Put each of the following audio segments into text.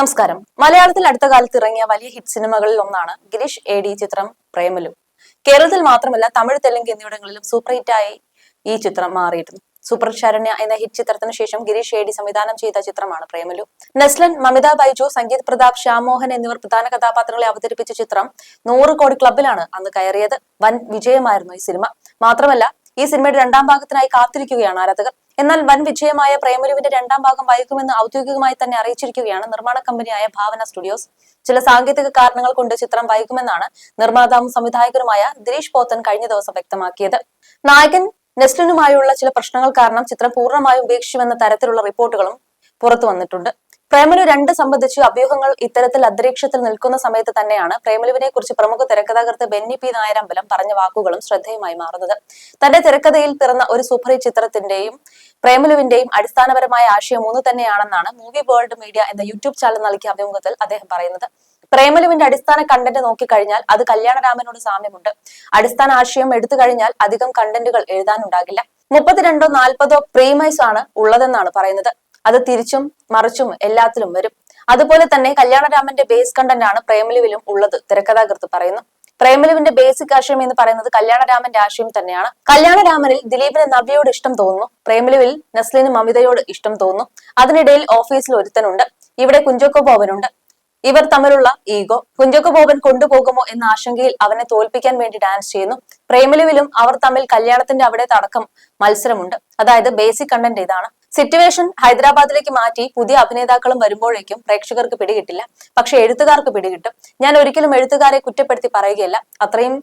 നമസ്കാരം. മലയാളത്തിൽ അടുത്ത കാലത്ത് ഇറങ്ങിയ വലിയ ഹിറ്റ് സിനിമകളിൽ ഒന്നാണ് ഗിരീഷ് എ ഡി ചിത്രം പ്രേമലു. കേരളത്തിൽ മാത്രമല്ല തമിഴ് തെലുങ്ക് എന്നിവിടങ്ങളിലും സൂപ്പർ ഹിറ്റായി ഈ ചിത്രം മാറിയിരുന്നു. സൂപ്പർ ശരണ്യ എന്ന ഹിറ്റ് ചിത്രത്തിന് ശേഷം ഗിരീഷ് ഡി സംവിധാനം ചെയ്ത ചിത്രമാണ് പ്രേമലു. നെസ്ലൻ മമിത ബൈജു സംഗീത് പ്രതാപ് ശ്യാമോഹൻ എന്നിവർ പ്രധാന കഥാപാത്രങ്ങളെ അവതരിപ്പിച്ച ചിത്രം നൂറ് കോടി ക്ലബിലാണ് അന്ന് കയറിയത്. വൻ വിജയമായിരുന്നു ഈ സിനിമ. മാത്രമല്ല ഈ സിനിമയുടെ രണ്ടാം ഭാഗത്തിനായി കാത്തിരിക്കുകയാണ് ആരാധകർ. എന്നാൽ വൻ വിജയമായ പ്രേമലുവിന്റെ രണ്ടാം ഭാഗം വൈകുമെന്ന് ഔദ്യോഗികമായി തന്നെ അറിയിച്ചിരിക്കുകയാണ് നിർമ്മാണ കമ്പനിയായ ഭാവന സ്റ്റുഡിയോസ്. ചില സാങ്കേതിക കാരണങ്ങൾ കൊണ്ട് ചിത്രം വൈകുമെന്നാണ് നിർമ്മാതാവും സംവിധായകരുമായ ദിലീഷ് പോത്തൻ കഴിഞ്ഞ ദിവസം വ്യക്തമാക്കിയത്. നായകൻ നെസ്ലിനുമായുള്ള ചില പ്രശ്നങ്ങൾ കാരണം ചിത്രം പൂർണമായും ഉപേക്ഷിച്ചുവെന്ന തരത്തിലുള്ള റിപ്പോർട്ടുകളും പുറത്തു വന്നിട്ടുണ്ട് പ്രേമലു രണ്ട് സംബന്ധിച്ച് അഭ്യൂഹങ്ങൾ ഇത്തരത്തിൽ അന്തരീക്ഷത്തിൽ നിൽക്കുന്ന സമയത്ത് തന്നെയാണ് പ്രേമലുവിനെ കുറിച്ച് പ്രമുഖ തിരക്കഥാകൃത്ത് ബെന്നി പി നായരമ്പലം പറഞ്ഞ വാക്കുകളും ശ്രദ്ധേയമായി മാറുന്നത്. തന്റെ തിരക്കഥയിൽ പിറന്ന ഒരു സൂപ്പർ ചിത്രത്തിന്റെയും പ്രേമലുവിന്റെയും അടിസ്ഥാനപരമായ ആശയം ഒന്ന് തന്നെയാണെന്നാണ് മൂവി വേൾഡ് മീഡിയ എന്ന യൂട്യൂബ് ചാനൽ നൽകിയ അഭിമുഖത്തിൽ അദ്ദേഹം പറയുന്നത്. പ്രേമലുവിന്റെ അടിസ്ഥാന കണ്ടന്റ് നോക്കിക്കഴിഞ്ഞാൽ അത് കല്യാണരാമനോട് സാമ്യമുണ്ട്. അടിസ്ഥാന ആശയം എടുത്തു കഴിഞ്ഞാൽ അധികം കണ്ടന്റുകൾ എഴുതാനുണ്ടാകില്ല. മുപ്പത്തിരണ്ടോ നാൽപ്പതോ പ്രീമൈസ് ആണ് ഉള്ളതെന്നാണ് പറയുന്നത്. അത് തിരിച്ചും മറിച്ചും എല്ലാത്തിലും വരും. അതുപോലെ തന്നെ കല്യാണരാമന്റെ ബേസ് കണ്ടന്റ് ആണ് പ്രേമലുവിലും ഉള്ളത് തിരക്കഥാകൃത്ത് പറയുന്നു. പ്രേമലുവിന്റെ ബേസിക് ആശയം എന്ന് പറയുന്നത് കല്യാണരാമന്റെ ആശയം തന്നെയാണ്. കല്യാണരാമനിൽ ദിലീപിന് നവ്യയോട് ഇഷ്ടം തോന്നുന്നു പ്രേമലുവിൽ നസ്ലിന് മമിതയോട് ഇഷ്ടം തോന്നുന്നു. അതിനിടയിൽ ഓഫീസിൽ ഒരുത്തനുണ്ട് ഇവിടെ കുഞ്ചോക്കോ ബോബനുണ്ട്. ഇവർ തമ്മിലുള്ള ഈഗോ കുഞ്ചോക്കോ ബോബൻ കൊണ്ടുപോകുമോ എന്ന ആശങ്കയിൽ അവനെ തോൽപ്പിക്കാൻ വേണ്ടി ഡാൻസ് ചെയ്യുന്നു. പ്രേമലുവിലും അവർ തമ്മിൽ കല്യാണത്തിന്റെ അവിടെ തടക്കം മത്സരമുണ്ട്. അതായത് ബേസിക് കണ്ടന്റ് ഇതാണ്. സിറ്റുവേഷൻ ഹൈദരാബാദിലേക്ക് മാറ്റി പുതിയ അഭിനേതാക്കളും വരുമ്പോഴേക്കും പ്രേക്ഷകർക്ക് പിടികിട്ടില്ല. പക്ഷെ എഴുത്തുകാർക്ക് പിടികിട്ടും. ഞാൻ ഒരിക്കലും എഴുത്തുകാരെ കുറ്റപ്പെടുത്തി പറയുകയല്ല. അത്രയും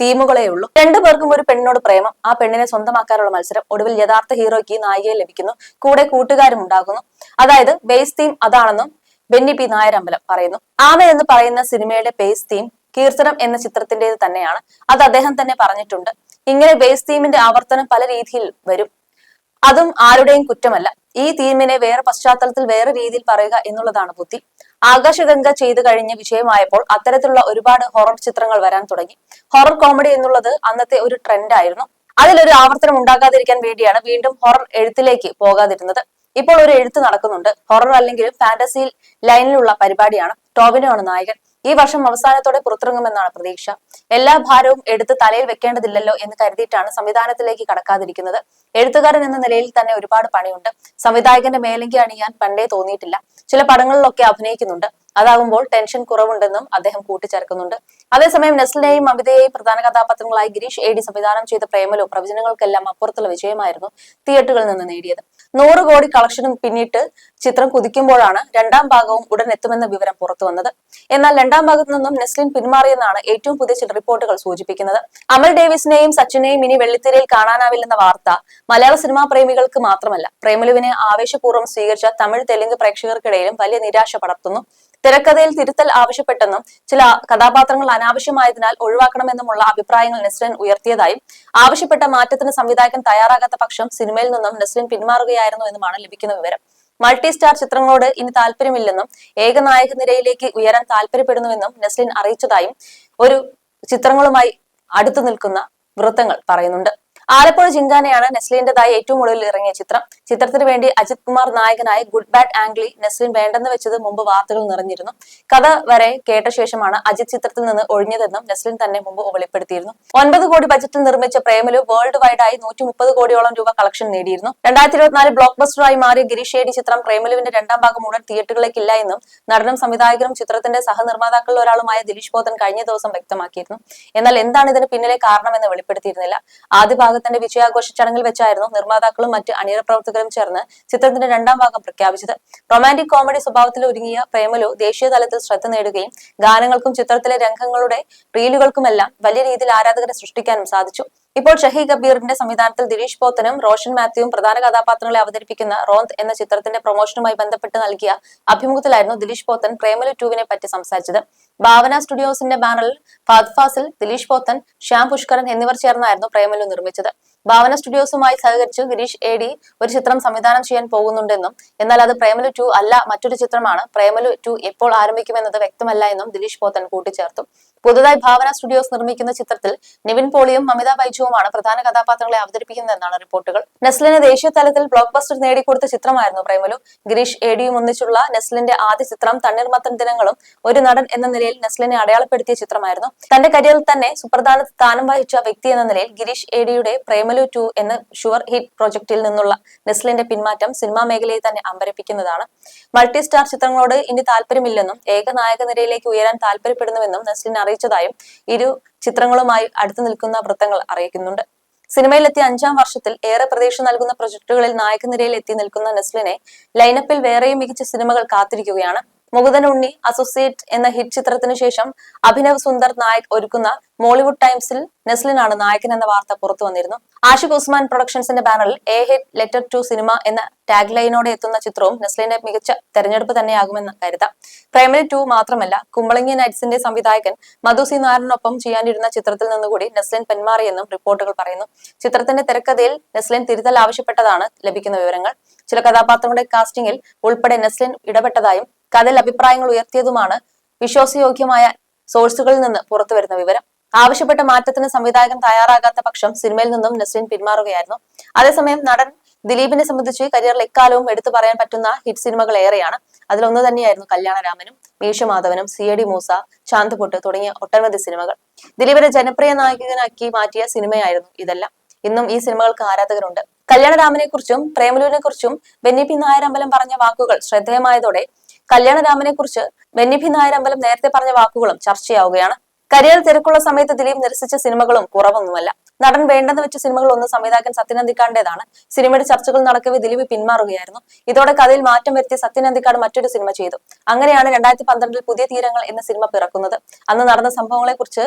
തീമുകളേ ഉള്ളൂ. രണ്ടു പേർക്കും ഒരു പെണ്ണിനോട് പ്രേമം. ആ പെണ്ണിനെ സ്വന്തമാക്കാനുള്ള മത്സരം. ഒടുവിൽ യഥാർത്ഥ ഹീറോയ്ക്ക് നായികയെ ലഭിക്കുന്നു. കൂടെ കൂട്ടുകാരും ഉണ്ടാകുന്നു. അതായത് ബേസ് തീം അതാണെന്നും ബെന്നി പി നായർ അമ്പലം പറയുന്നു. ആമ എന്ന് പറയുന്ന സിനിമയുടെ ബേസ് തീം കീർത്തനം എന്ന ചിത്രത്തിന്റേത് തന്നെയാണ്. അത് അദ്ദേഹം തന്നെ പറഞ്ഞിട്ടുണ്ട്. ഇങ്ങനെ ബേസ് തീമിന്റെ ആവർത്തനം പല രീതിയിൽ വരും. അതും ആരുടെയും കുറ്റമല്ല. ഈ തീമിനെ വേറെ പശ്ചാത്തലത്തിൽ വേറെ രീതിയിൽ പറയുക എന്നുള്ളതാണ് ബുദ്ധി. ആകാശഗംഗ ചെയ്തു കഴിഞ്ഞ വിഷയമായപ്പോൾ അത്തരത്തിലുള്ള ഒരുപാട് ഹൊറർ ചിത്രങ്ങൾ വരാൻ തുടങ്ങി. ഹൊറർ കോമഡി എന്നുള്ളത് അന്നത്തെ ഒരു ട്രെൻഡ് ആയിരുന്നു. അതിലൊരു ആവർത്തനം ഉണ്ടാകാതിരിക്കാൻ വേണ്ടിയാണ് വീണ്ടും ഹൊറർ എഴുത്തിലേക്ക് പോകാതിരുന്നത്. ഇപ്പോൾ ഒരു എഴുത്ത് നടക്കുന്നുണ്ട്. ഹൊറർ അല്ലെങ്കിലും ഫാന്റസി ലൈനിലുള്ള പരിപാടിയാണ്. ടോവിനോ ആണ് നായകൻ. ഈ വർഷം അവസാനത്തോടെ പുറത്തിറങ്ങുമെന്നാണ് പ്രതീക്ഷ. എല്ലാ ഭാരവും എടുത്ത് തലയിൽ വെക്കേണ്ടതില്ലല്ലോ എന്ന് കരുതിയിട്ടാണ് സംവിധാനത്തിലേക്ക് കടക്കാതിരിക്കുന്നത്. എഴുത്തുകാരൻ എന്ന നിലയിൽ തന്നെ ഒരുപാട് പണിയുണ്ട്. സംവിധായകന്റെ മേലങ്കി അണിയാൻ പണ്ടേ തോന്നിയിട്ടില്ല. ചില പടങ്ങളിലൊക്കെ അഭിനയിക്കുന്നുണ്ട്. അതാകുമ്പോൾ ടെൻഷൻ കുറവുണ്ടെന്നും അദ്ദേഹം കൂട്ടിച്ചേർക്കുന്നുണ്ട്. അതേസമയം നെസ്ലിനെയും അമിതയെയും പ്രധാന കഥാപാത്രങ്ങളായി ഗിരീഷ് എ ഡി സംവിധാനം ചെയ്ത പ്രേമലു പ്രവചനങ്ങൾക്കെല്ലാം അപ്പുറത്തുള്ള വിജയമായിരുന്നു തിയേറ്ററുകളിൽ നിന്ന് നേടിയത്. നൂറ് കോടി കളക്ഷനും പിന്നിട്ട് ചിത്രം കുതിക്കുമ്പോഴാണ് രണ്ടാം ഭാഗവും ഉടൻ എത്തുമെന്ന വിവരം പുറത്തു വന്നത്. എന്നാൽ രണ്ടാം ഭാഗത്തു നിന്നും നെസ്ലിൻ പിന്മാറിയെന്നാണ് ഏറ്റവും പുതിയ ചില റിപ്പോർട്ടുകൾ സൂചിപ്പിക്കുന്നത്. അമൽ ഡേവിസിനെയും സച്ചിനെയും ഇനി വെള്ളിത്തിരയിൽ കാണാനാവില്ലെന്ന വാർത്ത മലയാള സിനിമാ പ്രേമികൾക്ക് മാത്രമല്ല. പ്രേമലുവിനെ ആവേശപൂർവം സ്വീകരിച്ച തമിഴ് തെലുങ്ക് പ്രേക്ഷകർക്കിടയിലും വലിയ നിരാശ പടർത്തുന്നു. തിരക്കഥയിൽ തിരുത്തൽ ആവശ്യപ്പെട്ടെന്നും ചില കഥാപാത്രങ്ങൾ അനാവശ്യമായതിനാൽ ഒഴിവാക്കണമെന്നുമുള്ള അഭിപ്രായങ്ങൾ നെസ്ലിൻ ഉയർത്തിയതായും ആവശ്യപ്പെട്ട മാറ്റത്തിന് സംവിധായകൻ തയ്യാറാകാത്ത പക്ഷം സിനിമയിൽ നിന്നും നെസ്ലിൻ പിന്മാറുകയായിരുന്നു എന്നുമാണ് ലഭിക്കുന്ന വിവരം. മൾട്ടി സ്റ്റാർ ചിത്രങ്ങളോട് ഇനി താല്പര്യമില്ലെന്നും ഏകനായക നിരയിലേക്ക് ഉയരാൻ താല്പര്യപ്പെടുന്നുവെന്നും നെസ്ലിൻ അറിയിച്ചതായും ഒരു ചിത്രങ്ങളുമായി അടുത്തു നിൽക്കുന്ന വൃത്തങ്ങൾ പറയുന്നുണ്ട്. ആലപ്പുഴ ജിങ്കാനയാണ് നെസ്ലിന്റേതായി ഏറ്റവും ഒടുവിൽ ഇറങ്ങിയ ചിത്രം. ചിത്രത്തിന് വേണ്ടി അജിത് കുമാർ നായകനായ ഗുഡ് ബാഡ് ആംഗ്ലി നെസ്ലിൻ വേണ്ടെന്ന് വെച്ചത് മുമ്പ് വാർത്തകൾ നിറഞ്ഞിരുന്നു. കഥ വരെ കേട്ട ശേഷമാണ് അജിത് ചിത്രത്തിൽ നിന്ന് ഒഴിഞ്ഞതെന്നും നെസ്ലിൻ തന്നെ മുമ്പ് വെളിപ്പെടുത്തിയിരുന്നു. ഒൻപത് കോടി ബജറ്റിൽ നിർമ്മിച്ച പ്രേമലു വേൾഡ് വൈഡായി നൂറ്റി മുപ്പത് കോടിയോളം രൂപ കളക്ഷൻ നേടിയിരുന്നു. രണ്ടായിരത്തി ഇരുപത്തിനാല് ബ്ലോക്ക് ബസ്റ്ററായി മാറിയ ഗിരീഷ് ഏടി ചിത്രം പ്രേമലുവിന്റെ രണ്ടാം ഭാഗം ഉടൻ തിയേറ്ററുകളിലേക്കില്ല എന്നും നടനും സംവിധായകനും ചിത്രത്തിന്റെ സഹനിർമ്മാതാക്കളിൽ ഒരാളുമായ ദിലീഷ് ബോധൻ കഴിഞ്ഞ ദിവസം വ്യക്തമാക്കിയിരുന്നു. എന്നാൽ എന്താണ് ഇതിന് പിന്നിലെ കാരണമെന്ന് വെളിപ്പെടുത്തിയിരുന്നില്ല. ആദ്യ ഭാഗത്തിന്റെ വിജയാഘോഷ ചടങ്ങിൽ വെച്ചായിരുന്നു നിർമ്മാതാക്കളും മറ്റ് അണിയറ പ്രവർത്തകരും ചേർന്ന് ചിത്രത്തിന്റെ രണ്ടാം ഭാഗം പ്രഖ്യാപിച്ചത്. റൊമാന്റിക് കോമഡി സ്വഭാവത്തിൽ ഒരുങ്ങിയ പ്രേമലു ദേശീയ തലത്തിൽ ശ്രദ്ധ നേടുകയും ഗാനങ്ങൾക്കും ചിത്രത്തിലെ രംഗങ്ങളുടെ റീലുകൾക്കുമെല്ലാം വലിയ രീതിയിൽ ആരാധകരെ സൃഷ്ടിക്കാനും സാധിച്ചു. ഇപ്പോൾ ഷഹി കബീറിന്റെ സംവിധാനത്തിൽ ദിലീഷ് പോത്തനും റോഷൻ മാത്യുവും പ്രധാന കഥാപാത്രങ്ങളെ അവതരിപ്പിക്കുന്ന റോന്ത് എന്ന ചിത്രത്തിന്റെ പ്രൊമോഷനുമായി ബന്ധപ്പെട്ട് നൽകിയ അഭിമുഖത്തിലായിരുന്നു ദിലീഷ് പോത്തൻ പ്രേമലു ടൂവിനെ പറ്റി സംസാരിച്ചത്. ഭാവന സ്റ്റുഡിയോസിന്റെ ബാനറിൽ ഫാദ് ഫാസിൽ ദിലീഷ് പോത്തൻ ശ്യാം പുഷ്കരൻ എന്നിവർ ചേർന്നായിരുന്നു പ്രേമലു നിർമ്മിച്ചത്. ഭാവന സ്റ്റുഡിയോസുമായി സഹകരിച്ച് ഗിരീഷ് എ ഡി ഒരു ചിത്രം സംവിധാനം ചെയ്യാൻ പോകുന്നുണ്ടെന്നും എന്നാൽ അത് പ്രേമലു ടു അല്ല മറ്റൊരു ചിത്രമാണ് പ്രേമലു ടു എപ്പോൾ ആരംഭിക്കുമെന്നത് വ്യക്തമല്ല എന്നും ദിലീഷ് പോത്തൻ കൂട്ടിച്ചേർത്തു. പുതുതായി ഭാവന സ്റ്റുഡിയോസ് നിർമ്മിക്കുന്ന ചിത്രത്തിൽ നിവിൻ പോളിയും മമിത ബൈജുവുമാണ് പ്രധാന കഥാപാത്രങ്ങളെ അവതരിപ്പിക്കുന്നതെന്നാണ് റിപ്പോർട്ടുകൾ. നെസ്ലിന് ദേശീയ തലത്തിൽ ബ്ലോക്ക് ബസ്റ്റർ നേടിക്കൊടുത്ത ചിത്രമായിരുന്നു പ്രേമലു. ഗിരീഷ് ഏഡിയും ഒന്നിച്ചുള്ള നെസ്ലിന്റെ ആദ്യ ചിത്രം തണ്ണീർമത്തൻ ദിനങ്ങളും ഒരു നടൻ എന്ന നിലയിൽ നെസ്ലിനെ അടയാളപ്പെടുത്തിയ ചിത്രമായിരുന്നു. തന്റെ കരിയറിൽ തന്നെ സുപ്രധാന സ്ഥാനം വഹിച്ച വ്യക്തി എന്ന നിലയിൽ ഗിരീഷ് എഡിയുടെ പ്രേമലു ടു എന്ന ഷുവർ ഹിറ്റ് പ്രൊജക്ടിൽ നിന്നുള്ള നെസ്ലിന്റെ പിന്മാറ്റം സിനിമാ മേഖലയെ തന്നെ അമ്പരപ്പിക്കുന്നതാണ്. മൾട്ടി സ്റ്റാർ ചിത്രങ്ങളോട് ഇനി താല്പര്യമില്ലെന്നും ഏകനായക നിരയിലേക്ക് ഉയരാൻ താല്പര്യപ്പെടുന്നുവെന്നും നെസ്ലിൻ അറിയിച്ചതായും ഇരു ചിത്രങ്ങളുമായി അടുത്തു നിൽക്കുന്ന വൃത്തങ്ങൾ അറിയിക്കുന്നുണ്ട്. സിനിമയിലെത്തിയ അഞ്ചാം വർഷത്തിൽ ഏറെ പ്രതീക്ഷ നൽകുന്ന പ്രൊജക്ടുകളിൽ നായകനിരയിൽ എത്തി നിൽക്കുന്ന നെസ്ലിനെ ലൈനപ്പിൽ വേറെയും മികച്ച സിനിമകൾ കാത്തിരിക്കുകയാണ്. മുകുന്ദൻ ഉണ്ണി അസോസിയേറ്റ് എന്ന ഹിറ്റ് ചിത്രത്തിന് ശേഷം അഭിനവ് സുന്ദർ നായക് ഒരുക്കുന്ന മോളിവുഡ് ടൈംസിൽ നെസ്ലിനാണ് നായകൻ എന്ന വാർത്ത പുറത്തു വന്നിരുന്നു. ആഷിഖ് ഉസ്മാൻ പ്രൊഡക്ഷൻസിന്റെ ബാനറിൽ A hit letter to cinema എന്ന ടാഗ് ലൈനോടെ എത്തുന്ന ചിത്രവും നെസ്ലിന്റെ മികച്ച തെരഞ്ഞെടുപ്പ് തന്നെയാകുമെന്ന് കരുതാം. പ്രൈമറി ടു മാത്രമല്ല കുമ്പളങ്ങി നൈറ്റ്സിന്റെ സംവിധായകൻ മധു സി നാരനൊപ്പം ചെയ്യാനിരുന്ന ചിത്രത്തിൽ നിന്നുകൂടി നെസ്ലിൻ പിന്മാറിയെന്നും റിപ്പോർട്ടുകൾ പറയുന്നു. ചിത്രത്തിന്റെ തിരക്കഥയിൽ നെസ്ലിൻ തിരുത്തൽ ആവശ്യപ്പെട്ടതാണ് ലഭിക്കുന്ന വിവരങ്ങൾ. ചില കഥാപാത്രങ്ങളുടെ കാസ്റ്റിംഗിൽ ഉൾപ്പെടെ നെസ്ലിൻ ഇടപെട്ടതായും കഥയിൽ അഭിപ്രായങ്ങൾ ഉയർത്തിയതുമാണ് വിശ്വാസയോഗ്യമായ സോഴ്സുകളിൽ നിന്ന് പുറത്തുവരുന്ന വിവരം. ആവശ്യപ്പെട്ട മാറ്റത്തിന് സംവിധായകൻ തയ്യാറാകാത്ത പക്ഷം സിനിമയിൽ നിന്നും നസീൻ പിന്മാറുകയായിരുന്നു. അതേസമയം നടൻ ദിലീപിനെ സംബന്ധിച്ച് കരിയറിൽ എക്കാലവും എടുത്തു പറയാൻ പറ്റുന്ന ഹിറ്റ് സിനിമകൾ ഏറെയാണ്. അതിലൊന്നു തന്നെയായിരുന്നു കല്യാണരാമനും മീശമാധവനും C I D Moosa Chanthupottu തുടങ്ങിയ ഒട്ടനവധി സിനിമകൾ. ദിലീപിനെ ജനപ്രിയ നായകനാക്കി മാറ്റിയ സിനിമയായിരുന്നു ഇതെല്ലാം. ഇന്നും ഈ സിനിമകൾക്ക് ആരാധകരുണ്ട്. കല്യാണരാമനെ കുറിച്ചും പ്രേമലുവിനെ കുറിച്ചും ബെന്നി പി നായരമ്പലം പറഞ്ഞ വാക്കുകൾ ശ്രദ്ധേയമായതോടെ കല്യാണരാമനെ കുറിച്ച് ബെന്നിഭി നായർ അമ്പലം നേരത്തെ പറഞ്ഞ വാക്കുകളും ചർച്ചയാവുകയാണ്. കരിയർ തിരക്കുള്ള സമയത്ത് ദിലീപ് നിരസിച്ച സിനിമകളും കുറവൊന്നുമല്ല. നടൻ വേണ്ടെന്ന് വെച്ച സിനിമകൾ ഒന്ന് സംവിധായകൻ സത്യൻ സിനിമയുടെ ചർച്ചകൾ നടക്കവേ ദിലീപ് പിന്മാറുകയായിരുന്നു. ഇതോടെ കഥയിൽ മാറ്റം വരുത്തി സത്യൻ അന്തിക്കാട് മറ്റൊരു സിനിമ ചെയ്തു. അങ്ങനെയാണ് രണ്ടായിരത്തി പന്ത്രണ്ടിൽ പുതിയ തീരങ്ങൾ എന്ന സിനിമ പിറക്കുന്നത്. അന്ന് നടന്ന സംഭവങ്ങളെ കുറിച്ച്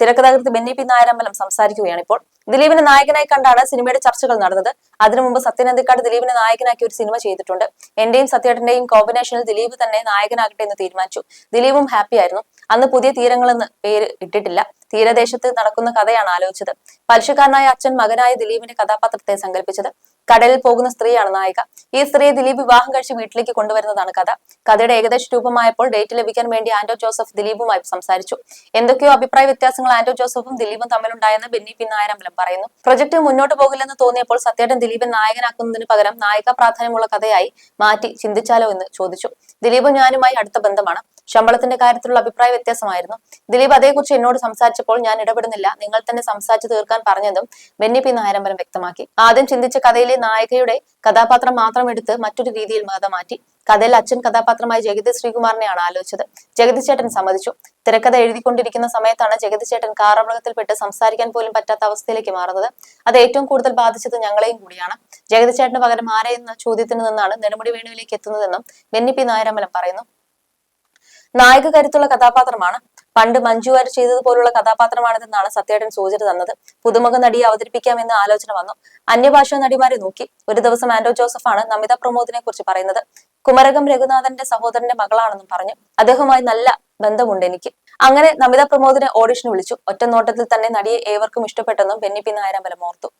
തിരക്കഥാകൃത്ത് ബെന്നി പി നായരമ്പലം സംസാരിക്കുകയാണ് ഇപ്പോൾ. ദിലീപിനെ നായകനായി കണ്ടാണ് സിനിമയുടെ ചർച്ചകൾ നടന്നത്. അതിനു മുമ്പ് സത്യനന്ദിക്കാട് ദിലീപിനെ നായകനാക്കി ഒരു സിനിമ ചെയ്തിട്ടുണ്ട്. എന്റെയും സത്യേട്ടന്റെയും കോമ്പിനേഷനിൽ ദിലീപ് തന്നെ നായകനാകട്ടെ എന്ന് തീരുമാനിച്ചു. ദിലീപും ഹാപ്പി ആയിരുന്നു. അന്ന് പുതിയ തീരങ്ങളെന്ന് പേര് ഇട്ടിട്ടില്ല. തീരദേശത്ത് നടക്കുന്ന കഥയാണ് ആലോചിച്ചത്. പലിശക്കാരനായ അച്ഛൻ മകനായ ദിലീപിന്റെ കഥാപാത്രത്തെ സങ്കല്പിച്ചത് കടലിൽ പോകുന്ന സ്ത്രീയാണ് നായിക. ഈ സ്ത്രീയെ ദിലീപ് വിവാഹം കഴിച്ച് വീട്ടിലേക്ക് കൊണ്ടുവരുന്നതാണ് കഥ. കഥയുടെ ഏകദേശ രൂപമായപ്പോൾ ഡേറ്റ് ലഭിക്കാൻ വേണ്ടി ആന്റോ ജോസഫ് ദിലീപുമായി സംസാരിച്ചു. എന്തൊക്കെയോ അഭിപ്രായ വ്യത്യാസങ്ങൾ ആന്റോ ജോസഫും ദിലീപും തമ്മിലുണ്ടായെന്ന് ബെന്നി പി നായരമ്പലം പറയുന്നു. പ്രൊജക്ട് മുന്നോട്ട് പോകില്ലെന്ന് തോന്നിയപ്പോൾ സത്യേട്ടൻ ദിലീപൻ നായകനാക്കുന്നതിന് പകരം നായിക പ്രാധാന്യമുള്ള കഥയായി മാറ്റി ചിന്തിച്ചാലോ എന്ന് ചോദിച്ചു. ദിലീപും ഞാനുമായി അടുത്ത ബന്ധമാണ്. ശമ്പളത്തിന്റെ കാര്യത്തിലുള്ള അഭിപ്രായ വ്യത്യാസമായിരുന്നു. ദിലീപ് അതേക്കുറിച്ച് എന്നോട് സംസാരിച്ചപ്പോൾ ഞാൻ ഇടപെടുന്നില്ല. നിങ്ങൾ തന്നെ സംസാരിച്ചു തീർക്കാൻ പറഞ്ഞതും ബെന്നി പി നായരമ്പലം വ്യക്തമാക്കി. ആദ്യം ചിന്തിച്ച കഥയിലെ നായികയുടെ കഥാപാത്രം മാത്രം എടുത്ത് മറ്റൊരു രീതിയിൽ കഥ മാറ്റി. കഥയിൽ അച്ഛൻ കഥാപാത്രമായി ജഗതി ശ്രീകുമാറിനെയാണ് ആലോചിച്ചത്. ജഗതി ചേട്ടൻ സമ്മതിച്ചു. തിരക്കഥ എഴുതിക്കൊണ്ടിരിക്കുന്ന സമയത്താണ് ജഗതി ചേട്ടൻ കാറപകടത്തിൽപ്പെട്ട് സംസാരിക്കാൻ പോലും പറ്റാത്ത അവസ്ഥയിലേക്ക് മാറുന്നത്. അത് ഏറ്റവും കൂടുതൽ ബാധിച്ചത് ഞങ്ങളെയും കൂടിയാണ്. ജഗതി ചേട്ടന് പകരം ആരെയെന്ന ചോദ്യത്തിന് നിന്നാണ് നെടുമുടി വേണുവിലേക്ക് എത്തുന്നതെന്നും ബെന്നി പി നായരമ്പലം പറയുന്നു. നായക കരുത്തുള്ള കഥാപാത്രമാണ്. പണ്ട് മഞ്ജു വാര്യർ ചെയ്തതുപോലുള്ള കഥാപാത്രമാണിതെന്നാണ് സത്യേട്ടൻ സൂചന തന്നത്. പുതുമുഖ നടിയെ അവതരിപ്പിക്കാമെന്ന് ആലോചന വന്നു. അന്യഭാഷാ നടിമാരെ നോക്കി ഒരു ദിവസം ആന്റോ ജോസഫാണ് നമിത പ്രമോദിനെ കുറിച്ച് പറയുന്നത്. കുമരകം രഘുനാഥന്റെ സഹോദരന്റെ മകളാണെന്നും പറഞ്ഞു. അദ്ദേഹവുമായി നല്ല ബന്ധമുണ്ട് എനിക്ക്. അങ്ങനെ നമിത പ്രമോദിനെ ഓഡിഷന് വിളിച്ചു. ഒറ്റ നോട്ടത്തിൽ തന്നെ നടിയെ ഏവർക്കും ഇഷ്ടപ്പെട്ടെന്നും ബെന്നിപ്പി നായരമ്പലം ഓർത്തു.